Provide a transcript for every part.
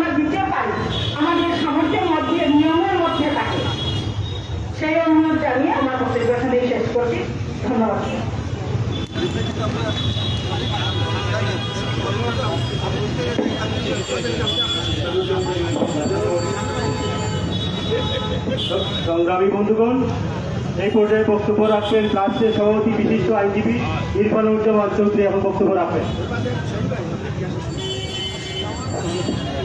আমরা দিতে পারি, আমাদের সামর্থ্যের মধ্যে, নিয়মের মধ্যে থাকে। সেই অনুরোধ জানিয়ে আমার বক্তব্য এখানে শেষ করছি। ধন্যবাদ। সংগ্রামী বন্ধুগণ, এই পর্যায়ে বক্তব্য রাখবেন রাষ্ট্রের সভাপতি বিশিষ্ট আইনজীবী ইরফানুজ্জামান চৌধুরী। এখন বক্তব্য রাখবেন।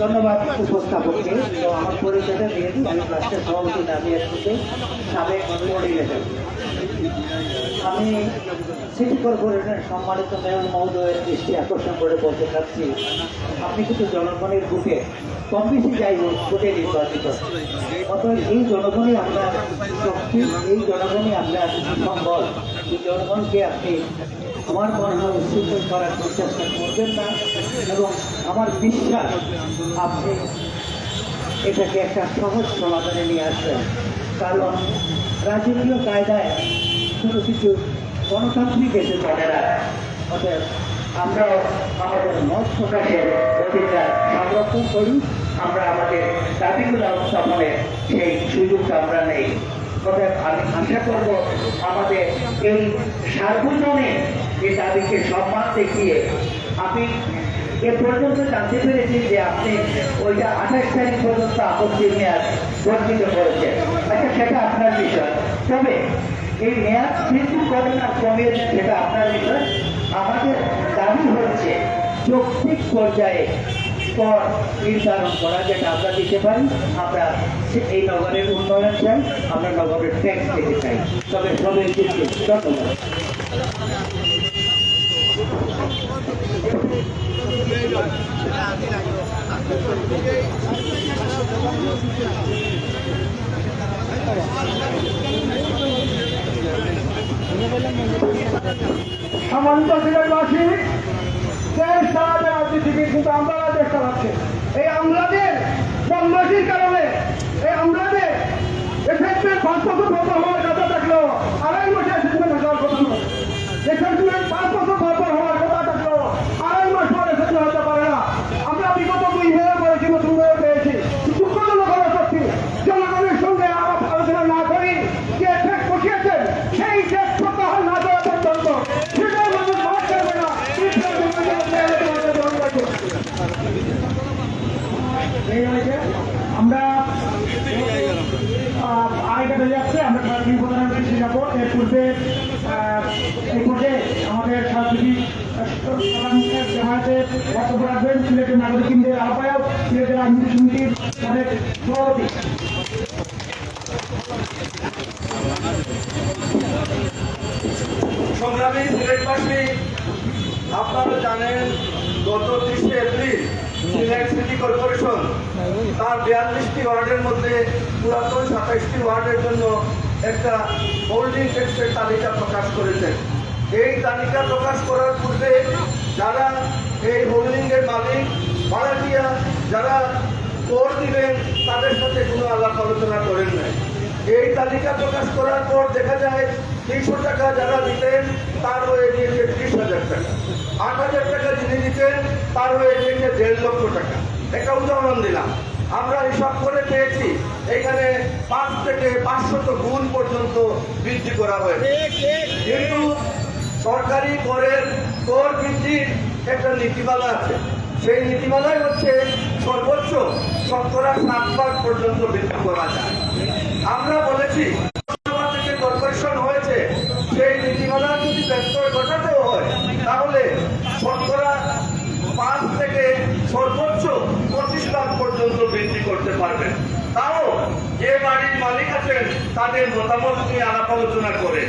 ধন্যবাদ উপস্থাপককে। তো আমার পরিচয়টা দিয়ে দিই, আমি রাষ্ট্রের সভাপতি দাবি আসতে সাবেক কোঅর্ডিনেটর আমি সিটি কর্পোরেশনের সম্মানিত মেয়র মহোদয়ের দৃষ্টি আকর্ষণ করে বলতে চাচ্ছি, আপনি কিন্তু জনগণের বুকে কম বেশি যাই হোক, ভোটে নির্বাচিত। অতএব এই জনগণই আপনার শক্তি, এই জনগণই আপনার সম্বল। জনগণকে আপনি আমার মনে হয় করার চেষ্টা করবেন না এবং আমার বিশ্বাস, আপনি এটাকে একটা সহজ সমাধানে নিয়ে আসবেন। কারণ রাজকীয় কায়দায় কোনো কিছু গণতান্ত্রিক এসে চলে না। অতএব আমরাও আমাদের মত প্রকাশের অধিকার সংরক্ষণ করি আমরা আমাদের দাবিগুলো উত্থাপনের সেই সুযোগটা আমরা নেই। অতএব আমি আশা করব। আমাদের এই সার্বজনীন এই দাবিকে সম্মান দেখিয়ে আমি এ পর্যন্ত জানতে পেরেছি যে আপনি ওইটা আঠাশ তারিখ পর্যন্ত আপত্তি মেয়াদ বর্ধিত করেছেন। আচ্ছা সেটা আপনার বিষয়। তবে এই মেয়াদ বৃদ্ধি করেন না কমিয়ে দেন সেটা আপনার বিষয়। আমাদের দাবি হচ্ছে যৌক্তিক পর্যায়ে কর নির্ধারণ করা যেটা আমরা দিতে পারি, আমরা এই নগরের উন্নয়ন চাই, আমরা নগরের ট্যাক্স দিতে চাই। তবে সবাই কিন্তু ধন্যবাদ। সম্মানিত সিলেটবাসী দেশ রাজনীতিকে কিন্তু আমলারা দেশ চালাচ্ছে এই আমলাদের বদমাসির কারণে এই আমলাদের এফেক্টের পাঁচ বছর বন্ধ হওয়ার কথা থাকলেও আড়াই মাসে এসেছিলেন হওয়ার কথা নয় এফেক্টের পাঁচ বছর বন্ধ হওয়ার কথা থাকলেও আড়াই মাস পরে এসেছিলেন হতে পারে না আমরা বিগত দুই মেয়ে করেছি নতুন মেয়ে পেয়েছি দুঃখজনক হলো সত্যি জনগণের সঙ্গে আলাপ আলোচনা না করি যে ঠেক বসিয়েছেন সেই ঠেক প্রত্যাহার না দেওয়া পর্যন্ত সেটাও মানুষ মাঠ করবে না ঈশ্বর বিপদের মেয়েরা তোমাদের গ্রহণ করবে। আমরা আরেকটা হয়ে যাচ্ছে। আমরা সারাদিন প্রধানমন্ত্রী যাব। এর পূর্বে এই পর্যায়ে আমাদের সরাসরি জামায়াতে বক্তব্য রাখবেন। সিলেটের নাগরিকদের আহ্বায়ক, সিলেটের রাজনীতি সমিতির সংগ্রামী সিলেটবাসী, আপনারা জানেন, গত ত্রিশে এপ্রিল সিলেট সিটি কর্পোরেশন। তার বিয়াল্লিশটি ওয়ার্ডের মধ্যে পুরাতন সাতাইশটি ওয়ার্ডের জন্য একটা হোল্ডিং ট্যাক্সের তালিকা প্রকাশ করেছেন। এই তালিকা প্রকাশ করার পূর্বে যারা এই হোল্ডিংয়ের মালিক ভাড়াটিয়া যারা কর দিবেন, তাদের সাথে কোনো আলাপ আলোচনা করেন নাই। এই তালিকা প্রকাশ করার পর দেখা যায় তিনশো টাকা যারা দিতেন, তার হয়ে গিয়েছে ত্রিশ হাজার টাকা। আট হাজার টাকা যিনি দিতেন, তার হয়ে গিয়েছে দেড় লক্ষ টাকা। একটা উদাহরণ দিলাম। আমরা হিসাব করে পেয়েছি, এখানে পাঁচ থেকে পাঁচশত গুণ পর্যন্ত বৃদ্ধি করা হয়েছে। কিন্তু সরকারি করের কর বৃদ্ধির একটা নীতিমালা আছে। সেই নীতিমালায় হচ্ছে সর্বোচ্চ শতকরা সাত ভাগ পর্যন্ত বৃদ্ধি করা যায়। আমরা বলেছি কর্পোরেশন হয়েছে, সেই হয় তাহলে পাঁচ থেকে সর্বোচ্চ পঁচিশ লাখ পর্যন্ত বৃদ্ধি করতে পারবেন তাও যে মালিক আছেন, তাদের মতামত নিয়ে আলাপ আলোচনা করে।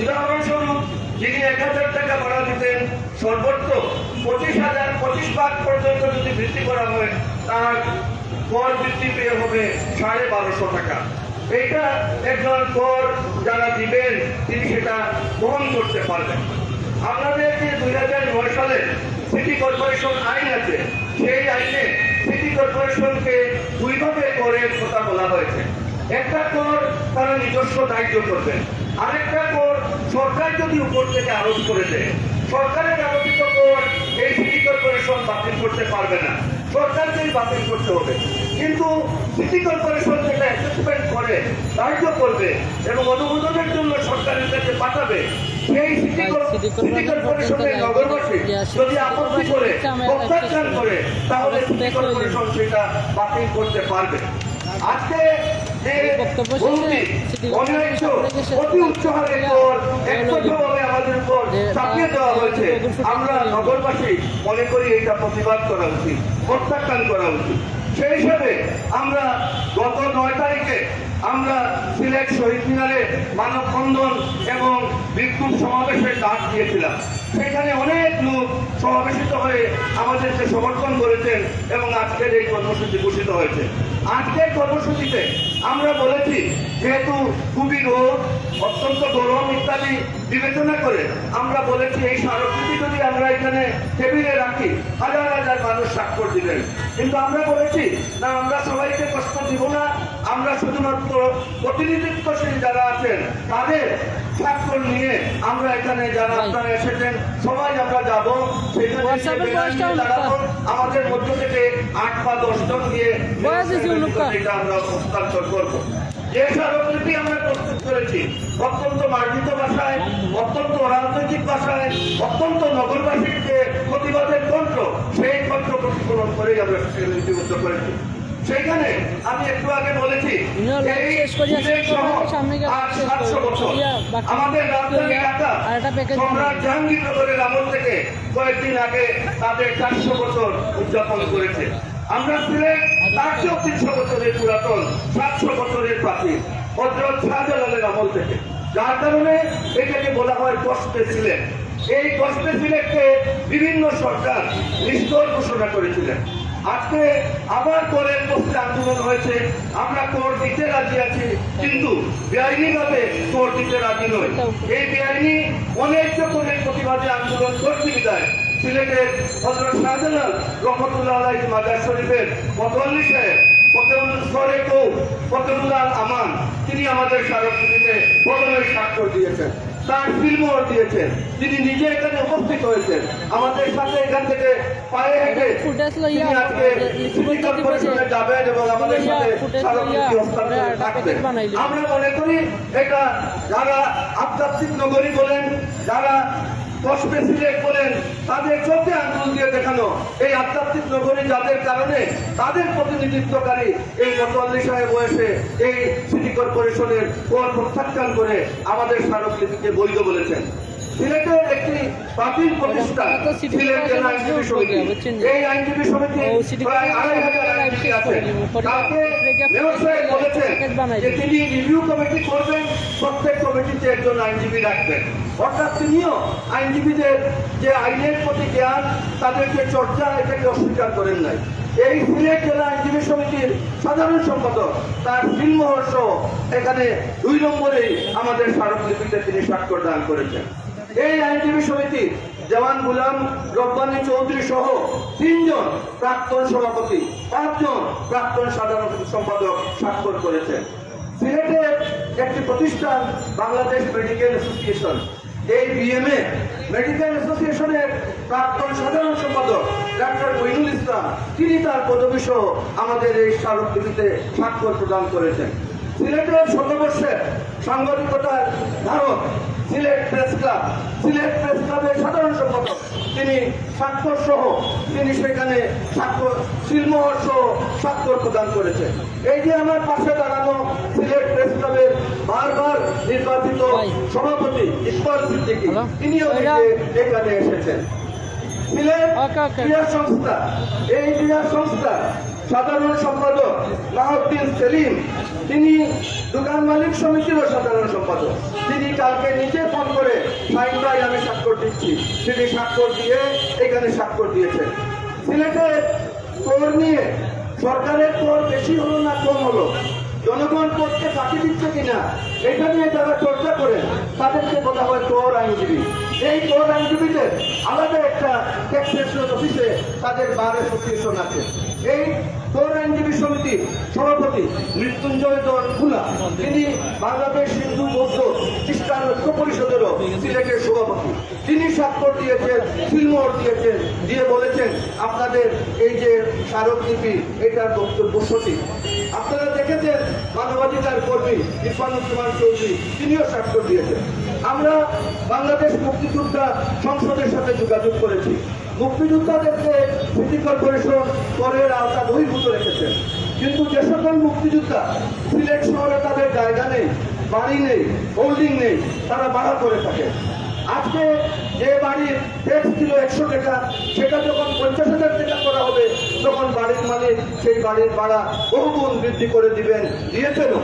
উদাহরণস্বরূপ, যিনি এক হাজার টাকা ভাড়া দিতেন, সর্বোচ্চ পঁচিশ হাজার, পঁচিশ লাখ পর্যন্ত যদি বৃদ্ধি করা হয় তার কর বৃদ্ধি পেয়ে হবে সাড়ে বারোশো টাকা। এইটা একজন কর যারা দিবেন, তিনি সেটা বহন করতে পারবেন। আপনাদের যে দুই হাজার নয় সালে সিটি কর্পোরেশন আইন আছে। সেই আইনে সিটি কর্পোরেশনকে দুইভাবে করের কথা বলা হয়েছে। একটা কর তারা নিজস্ব দায়িত্ব করবেন, আরেকটা কর সরকার যদি উপর থেকে আরোপ করে দেয়, সরকারের আরোপিত কর এই সিটি কর্পোরেশন বাতিল করতে পারবে না। সরকারকেই বাতিল করতে হবে। কিন্তু সিটি কর্পোরেশন যেটা অ্যাসেসমেন্ট করে ধার্য করবে এবং অনুমোদনের জন্য সরকারের কাছে পাঠাবে সেই সিটি সিটি সিটি কর্পোরেশনের নগরবাসী যদি আপত্তি করে প্রত্যাখ্যান করে তাহলে সিটি কর্পোরেশন সেটা বাতিল করতে পারবে। আজকে যে অতি উচ্চ হারে কর একতভাবে আমাদের উপর চাপিয়ে দেওয়া হয়েছে। আমরা নগরবাসী মনে করি এটা প্রতিবাদ করা উচিত প্রত্যাখ্যান করা উচিত। সেই হিসাবে আমরা গত নয় তারিখে আমরা সিলেট শহীদ মিনারে মানববন্ধন এবং বিক্ষোভ সমাবেশে ডাক দিয়েছিলাম। সেখানে অনেক লোক সমাবেশিত হয়ে আমাদেরকে সমর্থন করেছেন এবং আজকের এই কর্মসূচি ঘোষিত হয়েছে। আজকের কর্মসূচিতে আমরা বলেছি, যেহেতু খুবই রোদ, অত্যন্ত গরম ইত্যাদি বিবেচনা করে আমরা বলেছি, এই স্মারকলিপি যদি আমরা এখানে টেবিলে রাখি, হাজার হাজার মানুষ স্বাক্ষর দিবেন। কিন্তু আমরা বলেছি, না, আমরা সবাইকে কষ্ট দিব না আমরা শুধুমাত্র প্রতিনিধিত্বশীল যারা আছেন তাদের স্বাক্ষর নিয়ে আমরা এখানে যারা আপনারা এসেছেন সবাই আমরা যাব। সেখানে দাঁড়াবো। আমাদের মধ্য থেকে আট বা দশ জন গিয়ে আমরা হস্তান্তর করব। যে স্মারকলিপি আমরা প্রস্তুত করেছি অত্যন্ত মার্জিত ভাষায় অত্যন্ত রাজনৈতিক ভাষায় অত্যন্ত নগরবাসীর যে প্রতিবাদের কণ্ঠ সেই কণ্ঠ প্রতিফলন করেই আমরা সেখানে করেছি। সেইখানে আমি একটু আগে বলেছি আমাদের রাজধানী ঢাকা সম্রাট জাহাঙ্গীরনগরের আমল থেকে কয়েকদিন আগে তাদের চারশো বছর উদযাপন করেছে। আমরা সিলেট তার চেয়েও তিনশো বছরের পুরাতন সাতশো বছরের প্রাচীন হজরত শাহজালালের আমল থেকে। যার কারণে এটাকে বলা হয় কষ্টে সিলেট। এই কষ্টে সিলেটকে বিভিন্ন সরকার নিষ্ঠর ঘোষণা করেছিলেন। আজকে আবার করের পক্ষে আন্দোলন হয়েছে। আমরা কর দিতে রাজি আছি, কিন্তু বেআইনি ভাবে কর দিতে রাজি নই। এই বেআইনি অনেক রকমের প্রতিবাদে আন্দোলন করতে বিদায়। সিলেটের হজরত শাহজালাল রহমতুল্লাহ আলাই মাজার শরীফের মতল্লি সাহেব আমান, তিনি আমাদের স্মারকলিপিতে প্রথমে স্বাক্ষর দিয়েছেন। তার ফিল্মও দিয়েছেন। তিনি নিজে এখানে উপস্থিত হয়েছেন। আমাদের সাথে এখান থেকে পায়ে হেঁটে তিনি আজকে সিটি কর্পোরেশনে যাবেন এবং আমাদের সাথে স্মারকলিপি লইয়া থাকবেন আমরা মনে করি এটা যারা আধ্যাত্মিক নগরী বলেন যারা তাদের চোখে আঙ্গুল দিয়ে দেখানো এই আধ্যাত্মিক নগরী যাদের কারণে তাদের প্রতিনিধিত্বকারী এই মতোয়াল্লি সাহেব বয়সে এই সিটি কর্পোরেশনের কর প্রত্যাখ্যান করে আমাদের স্মারকলিপিকে বৈধ বলেছেন। সিলেটের একটি প্রাচীন প্রতিষ্ঠান সিলেট জেলা আইনজীবী সমিতি। এই আইনজীবী সমিতি প্রায় আড়াই হাজার আইনজীবী মেয়র সাহেব বলেছেন যে তিনি রিভিউ কমিটি করবেন প্রত্যেক কমিটিতে একজন আইনজীবী রাখবেন। অর্থাৎ তিনিও আইনজীবীদের যে আইনের প্রতি জ্ঞান, তাদের যে চর্চা, এটাকে অস্বীকার করেন নাই। এই সিলেট জেলা আইনজীবী সমিতির সাধারণ সম্পাদক, তার ফিল্মহর সহ এখানে দুই নম্বরেই আমাদের স্মারকলিপিতে তিনি স্বাক্ষর দান করেছেন। এই আইনজীবী সমিতি জওয়ান গুলাম, রব্বানী চৌধুরী সহ তিনজন প্রাক্তন সভাপতি, পাঁচজন প্রাক্তন সাধারণ সম্পাদক স্বাক্ষর করেছেন। সিলেটের একটি প্রতিষ্ঠান, বাংলাদেশ মেডিকেল অ্যাসোসিয়েশন। এই বিএমএ মেডিকেল অ্যাসোসিয়েশনের প্রাক্তন সাধারণ সম্পাদক ডাক্তার মইনুল ইসলাম, তিনি তার পদবী সহ আমাদের এই স্মারকলিপিতে স্বাক্ষর প্রদান করেছেন। সিলেটের শতবর্ষের সাংবাদিকতার ধারক, Sylhet press club, Sylhet press ক্লাবের সাধারণ সম্পাদক। তিনি স্বাক্ষর সহ তিনি সেখানে স্বাক্ষর শিলমোহর সহ স্বাক্ষর প্রদান করেছেন এই যে আমার পাশে দাঁড়ানো সিলেট প্রেস ক্লাবের বারবার নির্বাচিত সভাপতি ইকবাল সিদ্দিকী তিনিও। এখানে এসেছেন সিলেট। ক্রীড়া সংস্থা এই ক্রীড়া সংস্থা সাধারণ সম্পাদক মাহদ্দিন সেলিম তিনি দোকান মালিক সমিতিরও সাধারণ সম্পাদক। তিনি কালকে নিজে ফোন করে, সাইন ভাই, আমি স্বাক্ষর দিচ্ছি। তিনি স্বাক্ষর দিয়ে এখানে স্বাক্ষর দিয়েছেন। সিলেটে কর নিয়ে সরকারের কর বেশি হলো না কম হলো? জনগণ করতে ফাঁকি দিচ্ছে কিনা? এটা নিয়ে যারা চর্চা করেন, তাদেরকে বলা হয় কর আইনজীবী। এই কর আইনজীবীদের আলাদা একটা ট্যাক্সেশন অফিসে তাদের বার অ্যাসোসিয়েশন আছে। এই কর আইনজীবী সমিতির সভাপতি মৃত্যুঞ্জয় দল খুলা তিনি বাংলাদেশ হিন্দু বৌদ্ধ খ্রিস্টান ঐক্য পরিষদেরও সিলেটের সভাপতি। তিনি স্বাক্ষর দিয়েছেন ফিল্মর দিয়েছেন, দিয়ে বলেছেন, আপনাদের এই যে স্মারকলিপি, এটার বক্তব্য সঠিক। আপনারা দেখেছেন, মানবাধিকার কর্মী ইরফানুজ্জামান চৌধুরী, তিনিও স্বাক্ষর দিয়েছেন। আমরা বাংলাদেশ মুক্তিযোদ্ধা সংসদের সাথে যোগাযোগ করেছি। মুক্তিযোদ্ধাদেরকে সিটি কর্পোরেশন করের আওতা বহির্ভূত রেখেছেন কিন্তু যে সকল মুক্তিযোদ্ধা সিলেট শহরে তাদের জায়গা নেই, বাড়ি নেই হোল্ডিং নেই, তারা ভাড়া করে থাকে। আজকে যে বাড়ির ট্যাক্স ছিল একশো টাকা, সেটা যখন পঞ্চাশ হাজার টাকা করা হবে, তখন বাড়ির মালিক সেই বাড়ির ভাড়া বহুগুণ বৃদ্ধি করে দিবেন, দিয়েছেনও।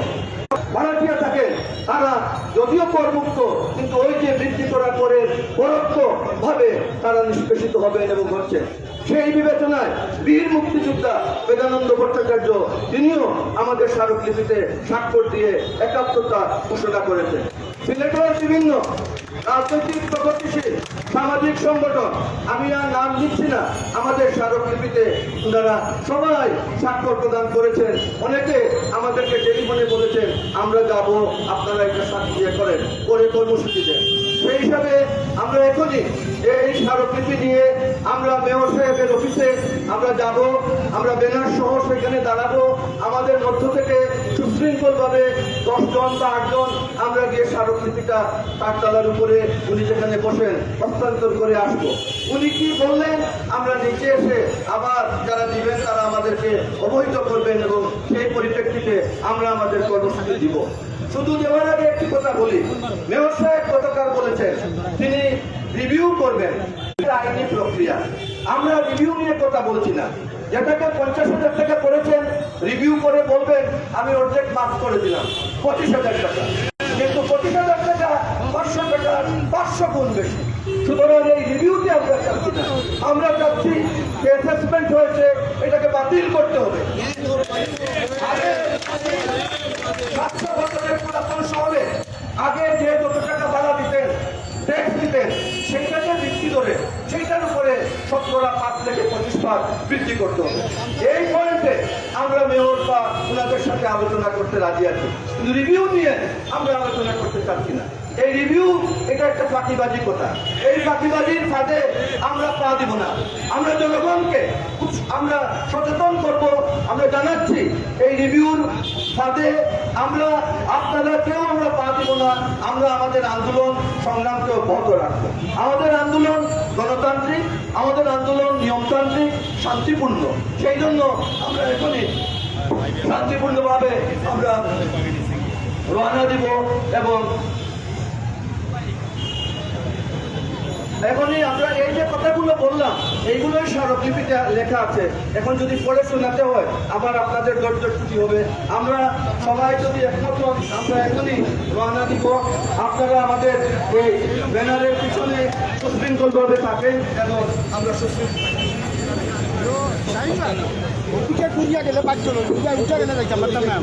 ভাড়াটিয়া থাকে, তারা যদিও করমুক্ত, কিন্তু ওই যে বৃদ্ধি করার পরে পরোক্ষভাবে তারা নিষ্পেষিত হবেন এবং হচ্ছেন। সেই বিবেচনায় বীর মুক্তিযোদ্ধা বেদানন্দ ভট্টাচার্য, তিনিও আমাদের স্মারকলিপিতে স্বাক্ষর দিয়ে একাত্মতা ঘোষণা করেছেন। সিলেটের বিভিন্ন রাজনৈতিক প্রগতিশীল সামাজিক সংগঠন, আমি আর নাম দিচ্ছি না, আমাদের স্মারকলিপিতে ওনারা সবাই স্বাক্ষর প্রদান করেছেন। অনেকে আমাদেরকে টেলিফোনে বলেছেন, আমরা যাব, আপনারা একটা সাক্ষর করেন, করে কর্মসূচি দেন সেই হিসাবে আমরা এখনই এই স্মারকলিপি নিয়ে আমরা মেয়র সাহেবের অফিসে আমরা যাব, আমরা ব্যানার সহ সেখানে দাঁড়াবো। আমাদের মধ্য থেকে সুশৃঙ্খলভাবে দশজন বা আটজন আমরা গিয়ে স্মারকলিপিটা তারতলার উপরে উনি যেখানে বসেন, হস্তান্তর করে আসব। উনি কি বললেন? আমরা নিচে এসে আবার যারা দিবেন তারা আমাদেরকে অবহিত করবেন এবং সেই পরিপ্রেক্ষিতে আমরা আমাদের কর্মসূচি দিব। শুধু দেওয়ার আগে একটি কথা বলি। মেয়র সাহেব গতকাল বলেছেন, তিনি রিভিউ করবেন। আইনি প্রক্রিয়া। আমরা রিভিউ নিয়ে কথা বলছি না। যেটাকে পঞ্চাশ হাজার টাকা করেছেন রিভিউ করে বলবেন, আমি অর্ধেক মাফ করে দিলাম। পঁচিশ হাজার টাকা। কিন্তু পঁচিশ হাজার টাকা পাঁচশো টাকা, পাঁচশো গুণ বেশি। সুতরাং এই রিভিউতে আমরা চাচ্ছি না। আমরা চাচ্ছি যে অ্যাসেসমেন্ট হয়েছে, এটাকে বাতিল করতে হবে আগে সাতশো বছরের পুরাতন শহরে আগে যে যত টাকা ভাড়া দিতেন ট্যাক্স দিতেন সেইটাকে ভিত্তি ধরে সেইটার উপরে শতকরা পাঁচ থেকে পঁচিশ ভাগ বৃদ্ধি করতে হবে। এই পয়েন্টে আমরা মেয়র বা ওনাদের সাথে আলোচনা করতে রাজি আছি। কিন্তু রিভিউ নিয়ে আমরা আলোচনা করতে চাচ্ছি না। এই রিভিউ এটা একটা ফাঁকিবাজি কথা। এই ফাঁকিবাজির ফাঁদে আমরা পা দিব না। আমরা জনগণকে আমরা সচেতন করব। আমরা জানাচ্ছি, এই রিভিউর ফাঁদে আমরা আপনারা কেউ আমরা পা দিব না। আমরা আমাদের আন্দোলন সংগ্রামকে অব্যাহত রাখব। আমাদের আন্দোলন গণতান্ত্রিক, আমাদের আন্দোলন নিয়মতান্ত্রিক, শান্তিপূর্ণ। সেই জন্য আমরা এখনই শান্তিপূর্ণভাবে আমরা রওনা দিব এবং এখনই আমরা এই যে কথাগুলো বললাম, এইগুলোই স্মারকলিপিতে লেখা আছে। এখন যদি পড়ে শোনাতে হয়, আবার আপনাদের ধৈর্য ছুটি হবে। আমরা সবাই যদি একমত হন, আমরা এখনই রওনা দিব। আপনারা আমাদের এই ব্যানারের পিছনে সুশৃঙ্খলভাবে থাকেন কেন আমরা সুশৃঙ্খল গেলে গেলে দেখতে পারতাম না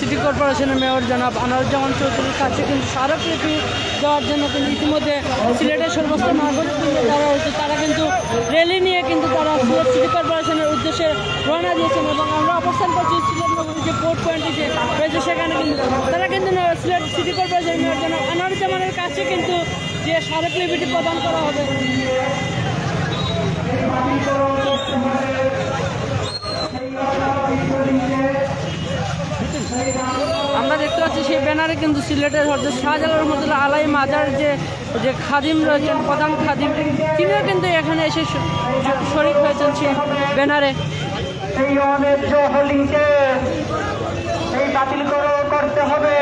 সিটি কর্পোরেশনের মেয়র জনাব আনোয়ারুজ্জামান চৌধুরীর কাছে কিন্তু স্মারকলিপি দেওয়ার জন্য কিন্তু ইতিমধ্যে সিলেটের সমস্ত নাগরিক যারা রয়েছে তারা কিন্তু র্যালি নিয়ে কিন্তু তারা সিলেট সিটি কর্পোরেশনের উদ্দেশ্যে রওনা দিয়েছেন এবং আমরা অবস্থান করছি সিলেট নগরীর যে পোর্ট পয়েন্ট যে রয়েছে সেখানে কিন্তু তারা কিন্তু সিলেট সিটি কর্পোরেশনের মেয়র জনাব আনোয়ারুজ্জামানের কাছে কিন্তু যে স্মারকলিপিটি প্রদান করা হবে। আমরা দেখতে পাচ্ছি সেই ব্যানারে কিন্তু সিলেটের হচ্ছে শাহজালাল রহমতুল্লাহ আলাই মাজার যে যে খাদিম রয়েছেন, প্রধান খাদিম, তিনিও কিন্তু এখানে এসে শরিক হয়েছেন সেই ব্যানারে। সেই বাতিল করতে হবে।